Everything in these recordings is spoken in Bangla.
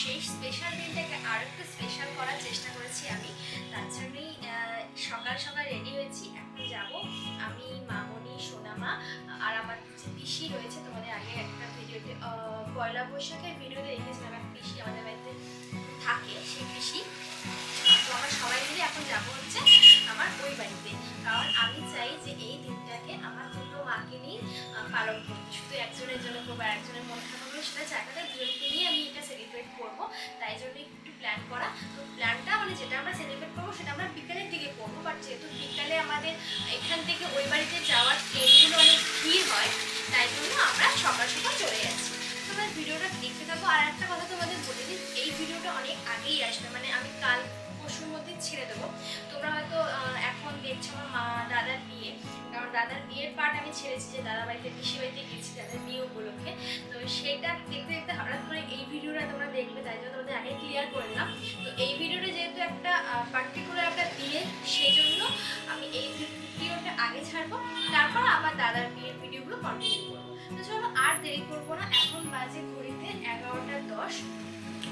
সেই স্পেশাল দিনটাকে আরও একটু স্পেশাল করার চেষ্টা করেছি আমি। তার জন্যই সকাল সকাল রেডি হয়েছি। এখন যাব আমি, মামনি, সোনামা আর আমার যে পিসি রয়েছে, তোমাদের আগে একটা ভিডিওতে পয়লা বৈশাখের ভিডিওতে দেখেছিলাম একটা পিসি আমাদের বাড়িতে থাকে, সেই পিসি। তো আমরা সবাই মিলে এখন যাব হচ্ছে আমার ওই বাড়িতে। কারণ আমি চাই যে এই দিনটাকে আমার দুটো মাকে নিয়ে পালন করতে শুধু একজনের জন্য করব আর একজনের মন খারাপ সেটা না দুজনকে নিয়ে আমি এটা সেলিব্রেট করব। তাই জন্য একটু প্ল্যান করা। তো প্ল্যানটা মানে যেটা আমরা সেলিব্রেট করব, সেটা আমরা বিকালের দিকে করব। বাট যেহেতু বিকালে আমাদের এখান থেকে ওই বাড়িতে যাওয়ার ট্রেনগুলো অনেক ভিড় হয়, তাই জন্য আমরা সকাল সকাল চলে যাচ্ছি। তোমরা ভিডিওটা দেখতে থাকো আর একটা কথা তোমাদের বলে দিই, এই ভিডিওটা অনেক আগেই আসবে। মানে আমি কাল ছেড়ে দেবো। তোমরা হয়তো এখন দেখছ আমার মা, দাদার বিয়ে। কারণ দাদার বিয়ের পার্ট আমি ছেড়েছি যে দাদা বাড়িতে, পিসি বাড়িতে গেছি দাদার বিয়ে উপলক্ষে। তো সেটা দেখতে দেখতে হঠাৎ করে এই ভিডিওটা তোমরা দেখবে, তাই জন্য তোমাদের আগে ক্লিয়ার করে দিলাম তো এই ভিডিওটা যেহেতু একটা পার্টিকুলার একটা দিনের সেই জন্য আমি এই ভিডিওটা আগে ছাড়বো। তারপর আবার দাদার বিয়ের ভিডিওগুলো কন্টিনিউ করব। তো চলো আর দেরি করব না। এখন বাজে ঘড়িতে এগারোটা দশ।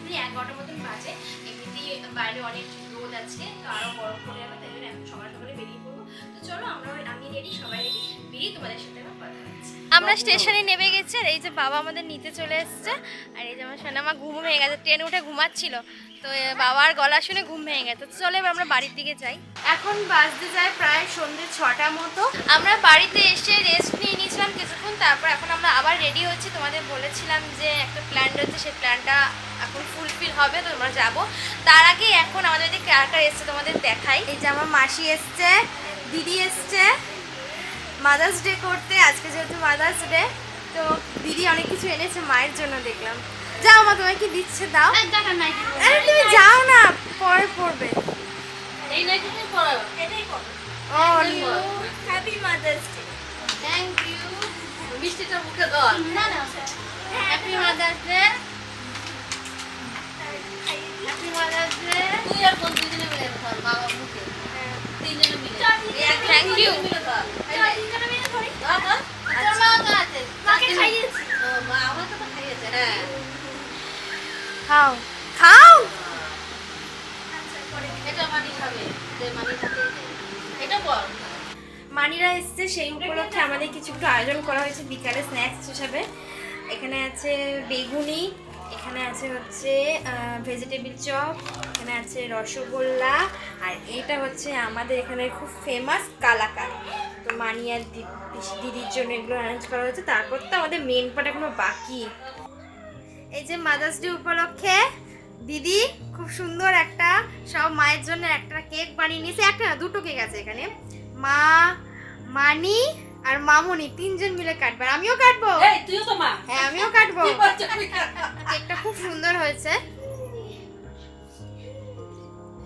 মানে এগারোটার মতন বাজে। এমনিতেই বাইরে অনেক রোদ আছে তো আরও গরম পড়ে যাবে তাই জন্য এখন সকাল সকালে বেরিয়ে পড়ব। তো চলো আমরা আমি রেডি সবাই রেডি। বেরিয়ে তোমাদের সাথে আমার কথা আমরা স্টেশনে নেমে গেছি আর এই যে বাবা আমাদের নিতে চলে এসছে। আর এই যে আমার সোনামা ঘুম ভেঙে গেছে ট্রেনে উঠে ঘুমাচ্ছিল। তো বাবার গলা শুনে ঘুম ভেঙে গেছে। তো চলে এবার আমরা বাড়ির দিকে যাই। এখন বাজতে যায় প্রায় সন্ধ্যে ছটা মতো। আমরা বাড়িতে এসে রেস্ট নিয়ে নিয়েছিলাম কিছুক্ষণ তারপর এখন আমরা আবার রেডি হচ্ছি তোমাদের বলেছিলাম যে একটা প্ল্যান রয়েছে সেই প্ল্যানটা ফুলফিল হবে তো আমরা যাব। তার আগে এখন আমাদের এদিকে কার কার এসছে তোমাদের দেখাই। এই যে আমার মাসি এসছে দিদি এসছে মাদার্স ডে করতে। আজকে যেহেতু মাদার্স ডে তো দিদি অনেক কিছু এনেছে মায়ের জন্য দেখলাম। যাও মা তোমায় কি দিচ্ছে? দাও। আরে তুমি যাও না পরে পড়বে এই নাইটিটাই পরাবো। এটাই করো ও happy mother's day thank you মিষ্টিটা মুখে দাও না না। হ্যাপি মাদার্স ডে খাও। খাও? এটা মানি খাবে যে মানি খাতে এটা বল। মানিরা এসছে সেই উপলক্ষে আমাদের কিছু একটু আয়োজন করা হয়েছে। বিকালে স্ন্যাক্স হিসাবে। এখানে আছে বেগুনি এখানে আছে হচ্ছে ভেজিটেবিল চপ এখানে আছে রসগোল্লা, আর এটা হচ্ছে আমাদের এখানে খুব ফেমাস কালাকার। তো মানি আর দিদির জন্য এগুলো অ্যারেঞ্জ করা হয়েছে। তারপর তো আমাদের মেন পার্ট এখনও বাকি। এই যে মাদার্স ডে উপলক্ষে দিদি খুব সুন্দর একটা, সব মায়ের জন্য একটা কেক বানিয়ে নিয়েছে। একটা দুটো কেক আছে এখানে। মা, মানি আর মামুনি তিনজন মিলে কাটবে আর আমিও কাটবো। এই তুইও তো মা। হ্যাঁ আমিও কাটবো। কেকটা খুব সুন্দর হয়েছে।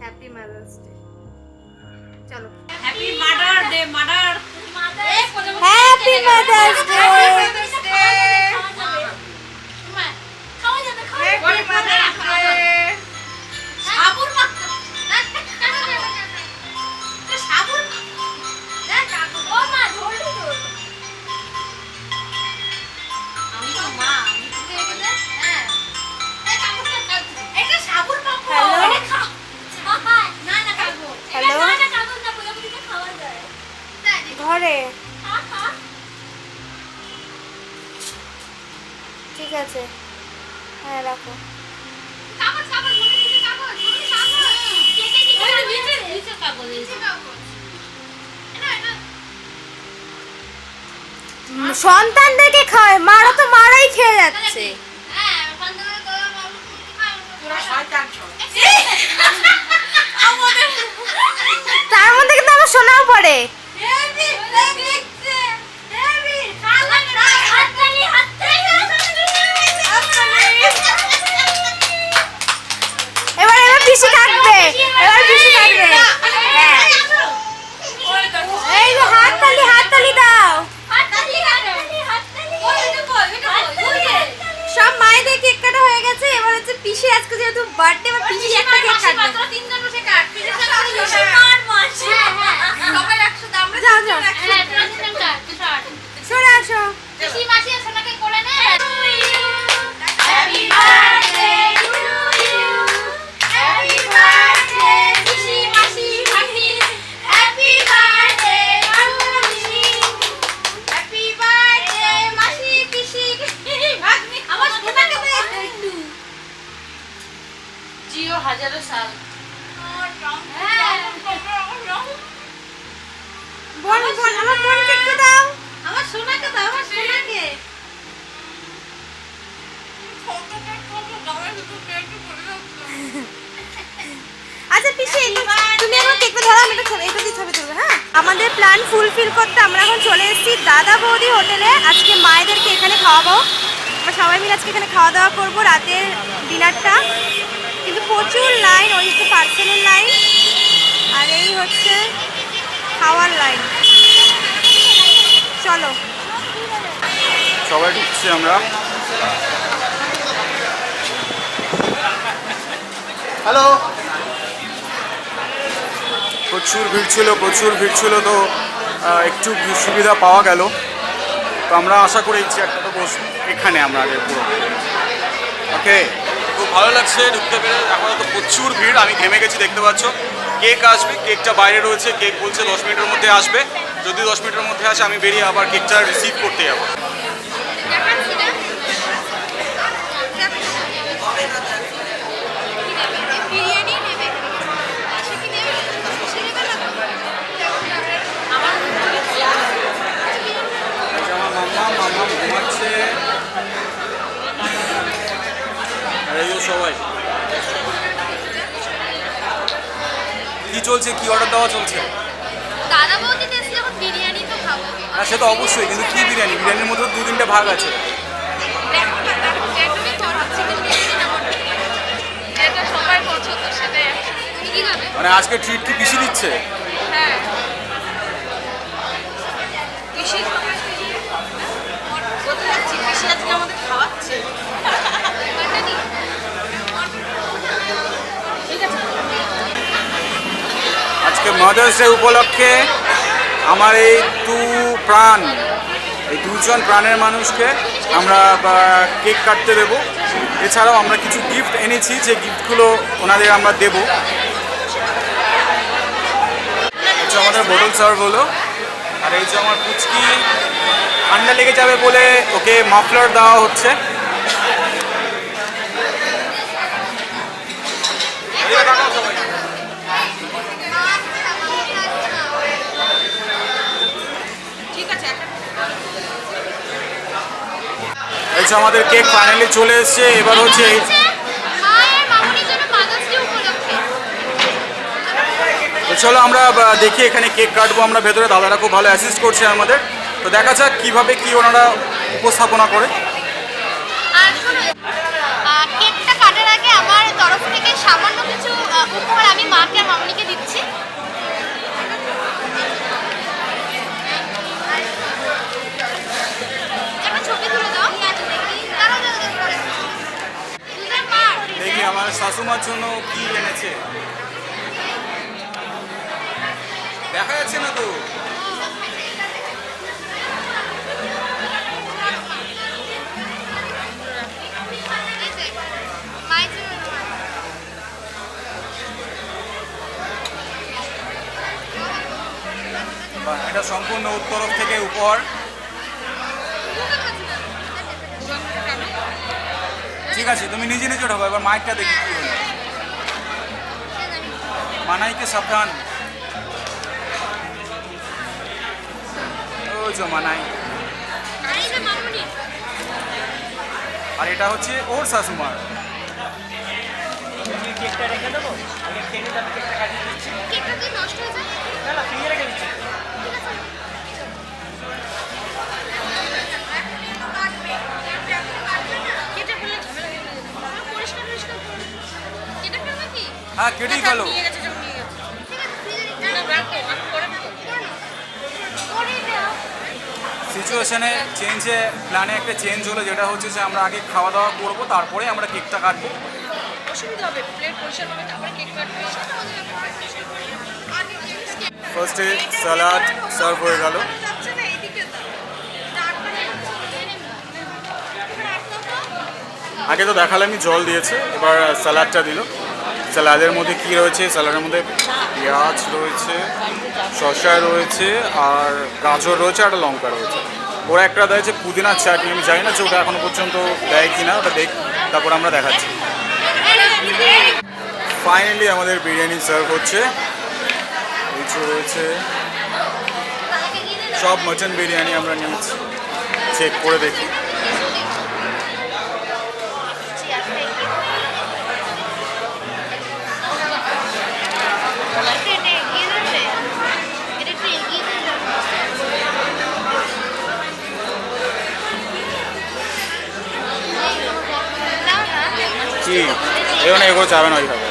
হ্যাপি মাদার্স ডে চলো। Happy mother day mother happy mother's day happy mother's day সন্তানদেরকে খায় মারা তো মারাই খেয়ে যাচ্ছে। তার মধ্যে কিন্তু আমার শোনাও পড়ে। এবার এবার পিসি এবার পিসি কাটবে। হ্যাঁ। ওই দেখো এই যে হাততালি হাততালি দাও হাজারো সাল বোন বোন আমার বোনকে একটু দাও। আমার সোনাকে দাও আমার সোনাকে। আচ্ছা পিসি তুমি এখন কেকটা ধরো আমি ছবি এটা দিয়ে ছবি তুলবো হ্যাঁ? আমাদের প্ল্যান ফুলফিল করতে আমরা এখন চলে এসেছি দাদা বৌদি হোটেলে। আজকে মায়েদেরকে এখানে খাওয়াবো। আমরা সবাই মিলে আজকে এখানে খাওয়া দাওয়া করব রাতের ডিনারটা কিন্তু প্রচুর লাইন ওই হচ্ছে পার্সেলের লাইন আর এই হচ্ছে খাওয়ার লাইন চলো। সবাই ঢুকছি আমরা। হ্যালো প্রচুর ভিড় ছিল প্রচুর ভিড় ছিল তো একটু সুবিধা পাওয়া গেল। তো আমরা আশা করি যে একটা তো বস এখানে আমাদের পুরো। ওকে খুব ভালো লাগছে, ঢুকতে পেরে। এখন তো প্রচুর ভিড়, আমি ঘেমে গেছি, দেখতে পাচ্ছ। কেক আসবে, কেকটা বাইরে রয়েছে, কেক বলছে দশ মিনিটের মধ্যে আসবে। যদি দশ মিনিটের মধ্যে আসে, আমি বেরিয়ে আবার কেকটা রিসিভ করতে যাব বিরিয়ানি নেবে সে কি নেবে সে নেবে না তো? এই যে আমার মাম্মা মাম্মা ঘুমাচ্ছে আর এই যে সবাই। কি চলছে? কি অর্ডার দেওয়া চলছে? দাদা বৌদিতে এসে যখন বিরিয়ানি তো খাব। না সে তো অবশ্যই কিন্তু কি বিরিয়ানি? বিরিয়ানির মধ্যে দু তিনটে ভাগ আছে। মানে আজকে ট্রিট কি পিসি দিচ্ছে? হ্যাঁ। পিসি কোথায়? যাচ্ছি পিসি আজকে আমাদের খাওয়াচ্ছে ঠিক আছে আজকে মাদার্স ডে উপলক্ষে আমার এই দু প্রাণ, এই দুজন প্রাণের মানুষকে আমরা কেক কাটতে দেবো। এছাড়াও আমরা কিছু গিফট এনেছি, যে গিফটগুলো ওনাদের আমরা দেব। হচ্ছে আমাদের বোতল সার্ভ হলো। আর এই যে আমার পুচকি ঠান্ডা লেগে যাবে বলে ওকে মাফলার দেওয়া হচ্ছে এদিকে তাকাও সবাই। যে আমাদের কেক ফাইনালি চলে এসছে। এবার হচ্ছে তো চলো আমরা দেখি এখানে কেক কাটবো আমরা ভেতরে দাদারা খুব ভালো অ্যাসিস্ট করছে আমাদের। তো দেখা যাক কীভাবে কী ওনারা উপস্থাপনা করে। শাশুমার জন্য কি এনেছে? দেখা যাচ্ছে না তো। এটা সম্পূর্ণ তরফ থেকে উপর। ঠিক আছে, তুমি নিজে নিজে ঢোকো এবার মাইকটা দেখি মানাইকে সাবধান। ওই যে মানাই। আর এটা হচ্ছে ওর শাশুমার। কেকটা কি নষ্ট হয়ে যায়? কেটে ফেললে ঝামেলা হয়ে যাবে। হ্যাঁ কেটেই গেল ফ্রিজে রেখে সিচুয়েশনে চেঞ্জে প্ল্যানে একটা চেঞ্জ হলো যেটা হচ্ছে যে আমরা আগে খাওয়া দাওয়া করব তারপরে আমরা কেকটা কাটবো। অসুবিধা হবে প্লেট পরিষ্কার হবে তারপরে কেক কাটবে। সেটা আমাদের ব্যাপার। আগে জিনিস কেক ফার্স্টে স্যালাড সার্ভ হয়ে গেল। আগে তো দেখালামই জল দিয়েছে এবার স্যালাডটা দিল। স্যালাডের মধ্যে কি রয়েছে? স্যালাডের মধ্যে পেঁয়াজ রয়েছে শসা রয়েছে আর গাজর রয়েছে আর একটা লঙ্কা রয়েছে। ওরা একটা দেয় যে পুদিনার চাটনি, আমি জানি না যে ওটা এখনও পর্যন্ত দেয় কিনা ওটা দেখ, তারপর আমরা দেখাচ্ছি। ফাইনালি আমাদের বিরিয়ানি সার্ভ হচ্ছে। কিছু রয়েছে। সব মটন বিরিয়ানি আমরা নিয়েছি চেক করে দেখি। কি এখানে এগুলো যাবে না ওইভাবে।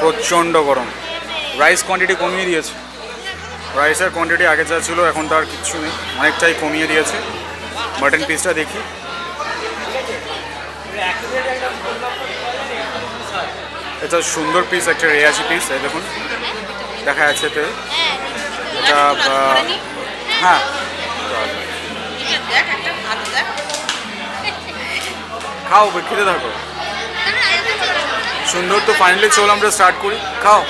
প্রচণ্ড গরম। রাইস কোয়ান্টিটি কমিয়ে দিয়েছে। রাইসের কোয়ান্টিটি আগে যা ছিল, এখন তো আর কিচ্ছু নেই। অনেকটাই কমিয়ে দিয়েছে। মাটন পিসটা দেখি। এটা সুন্দর পিস একটা রেয়াসি পিস এই দেখুন। দেখা যাচ্ছে তো। এটা হ্যাঁ দেখ একটা ভাত দেখ খাও খেতে থাকো। সুন্দর তো ফাইনালি চল আমরা স্টার্ট করি। খাও।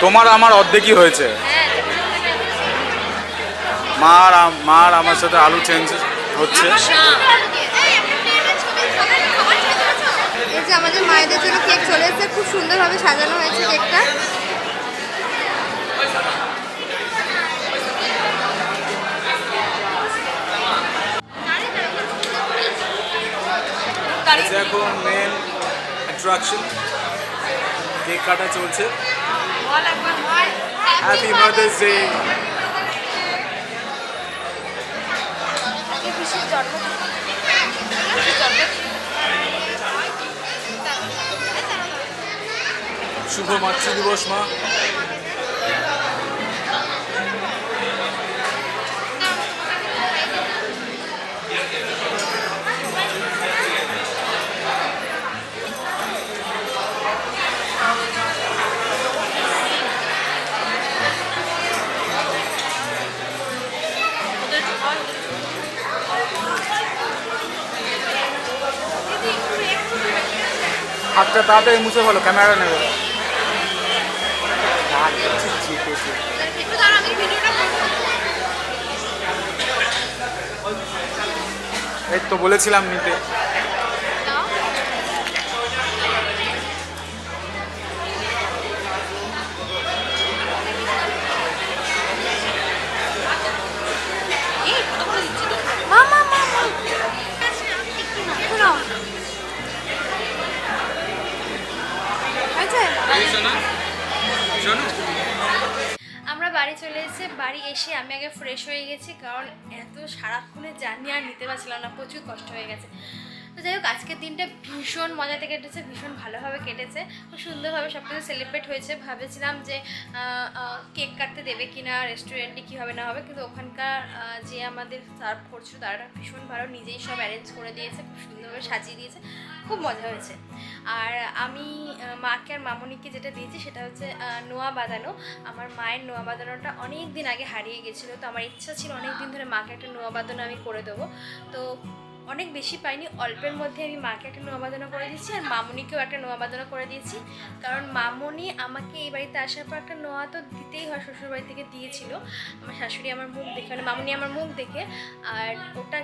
তোমার আমার অর্ধেকই হয়েছে। মার আর আম- মা আর আমার সাথে আলু চেঞ্জ হচ্ছে। আমাদের মায়েদের জন্য কেক চলে এসেছে, খুব সুন্দরভাবে সাজানো হয়েছে কেকটা এখন মেন অ্যাট্রাকশন কেক কাটা চলছে। হ্যাপি মাদার্স ডে শুভ মাতৃ দিবস মা। হাতটা তাড়াতাড়ি মুছে ফেলো ক্যামেরা নেবে। এই তো বলেছিলাম নিতে। সারাক্ষণের জার্নি আর নিতে পারছিলাম না প্রচুর কষ্ট হয়ে গেছে। যাই হোক, আজকের দিনটা ভীষণ মজাতে কেটেছে, ভীষণ ভালোভাবে কেটেছে। খুব সুন্দরভাবে সব কিছু সেলিব্রেট হয়েছে। ভেবেছিলাম যে কেক কাটতে দেবে কি না রেস্টুরেন্টে কী হবে না হবে, কিন্তু ওখানকার যে আমাদের সার্ভ করছিল তারা ভীষণ ভালো। নিজেই সব অ্যারেঞ্জ করে দিয়েছে, খুব সুন্দরভাবে সাজিয়ে দিয়েছে। খুব মজা হয়েছে। আর আমি মাকে আর মামনিকে যেটা দিয়েছি, সেটা হচ্ছে নোয়া বাঁধানো। আমার মায়ের নোয়া বাঁধানোটা অনেক দিন আগে হারিয়ে গেছিল। তো আমার ইচ্ছা ছিল অনেক দিন ধরে মাকে একটা নোয়া বাঁধানো আমি করে দেবো। তো অনেক বেশি পাইনি। অল্পের মধ্যে আমি মাকে একটা নোয়া বাঁধানো করে দিয়েছি আর মামনিকেও একটা নোয়া বাঁধানো করে দিয়েছি। কারণ মামনি আমাকে এই বাড়িতে আসার পর একটা নোয়া তো দিতেই হয় শ্বশুরবাড়ি থেকে দিয়েছিল। আমার শাশুড়ি আমার মুখ দেখে মানে মামনি আমার মুখ দেখে আর ওটা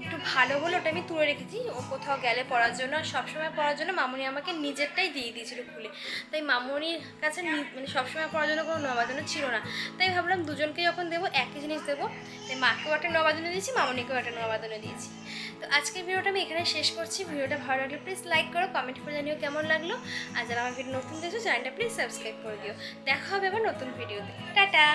একটু ভালো হলে ওটা আমি তুলে রেখেছি। ও কোথাও গেলে পড়ার জন্য আর সবসময় পড়ার জন্য মামনি আমাকে নিজেরটাই দিয়ে দিয়েছিল খুলে। তাই মামনির কাছে মানে সবসময় পড়ার জন্য কোনো নবাদনও ছিল না। তাই ভাবলাম দুজনকে যখন দেবো, একই জিনিস দেবো। তাই মাকেও একটা নবাদনে দিয়েছি, মামনিকেও একটা নবাদনে দিয়েছি। তো আজকের ভিডিওটা আমি এখানে শেষ করছি। ভিডিওটা ভালো লাগলে প্লিজ লাইক করো কমেন্ট করে জানিও কেমন লাগল। আর যারা আমার ভিডিও নতুন দেখছ চ্যানেলটা প্লিজ সাবস্ক্রাইব করে দিও। দেখা হবে আবার নতুন ভিডিওতে টাটা!